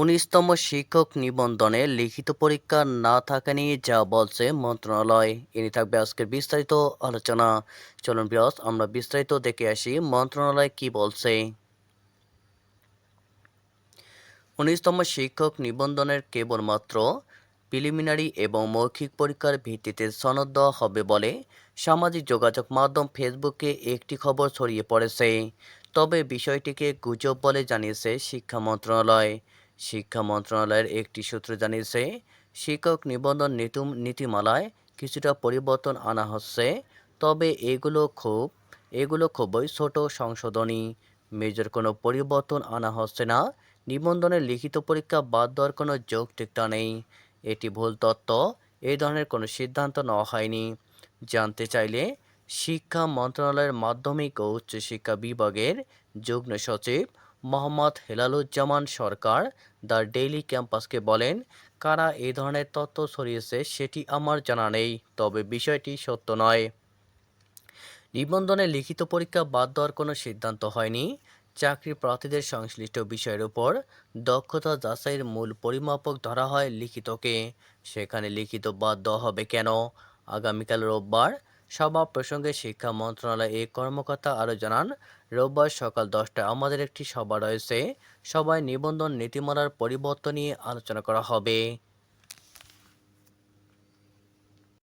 উনিশতম শিক্ষক নিবন্ধনে লিখিত পরীক্ষা না থাকা নিয়ে যা বলছে মন্ত্রণালয় এ নিয়ে থাকবে আজকের বিস্তারিত আলোচনা। চলুন বিয়স আমরা বিস্তারিত দেখে আসি মন্ত্রণালয় কি বলছে। উনিশতম শিক্ষক নিবন্ধনের কেবলমাত্র প্রিলিমিনারি এবং মৌখিক পরীক্ষার ভিত্তিতে সনদ দেওয়া হবে বলে সামাজিক যোগাযোগ মাধ্যম ফেসবুকে একটি খবর ছড়িয়ে পড়েছে। তবে বিষয়টিকে গুজব বলে জানিয়েছে শিক্ষা মন্ত্রণালয়। শিক্ষা মন্ত্রণালয়ের একটি সূত্র জানিয়েছে, শিক্ষক নিবন্ধন নীতি নীতিমালায় কিছুটা পরিবর্তন আনা হচ্ছে, তবে এগুলো খুব, এগুলো খুবই ছোট সংশোধনী। মেজর কোনো পরিবর্তন আনা হচ্ছে না, নিবন্ধনের লিখিত পরীক্ষা বাদ দেওয়ার কোনো যৌক্তিকতা নেই। এটি ভুল তত্ত্ব এই ধরনের কোনো সিদ্ধান্ত নেওয়া হয়নি। জানতে চাইলে শিক্ষা মন্ত্রণালয়ের মাধ্যমিক ও উচ্চশিক্ষা বিভাগের যুগ্ম সচিব মোহাম্মদ হেলালুজ্জামান সরকার, দ্য ডেইলি ক্যাম্পাসকে বলেন, কারা এই ধরনের তথ্য ছড়িয়েছে সেটি আমার জানা নেই, তবে বিষয়টি সত্য নয়। নিবন্ধনে লিখিত পরীক্ষা বাদ দেওয়ার কোনো সিদ্ধান্ত হয়নি। চাকরি প্রার্থীদের সংশ্লিষ্ট বিষয়ের উপর দক্ষতা যাচাইয়ের মূল পরিমাপক ধরা হয় লিখিতকে। সেখানে লিখিত বাদ দেওয়া হবে কেন? আগামীকাল রোববার সভা প্রসঙ্গে শিক্ষা মন্ত্রণালয় এই কর্মকর্তা আরও জানান, রোববার সকাল দশটায় আমাদের একটি সভা রয়েছে। সভায় নিবন্ধন, নীতিমালার পরিবর্তন নিয়ে আলোচনা করা হবে।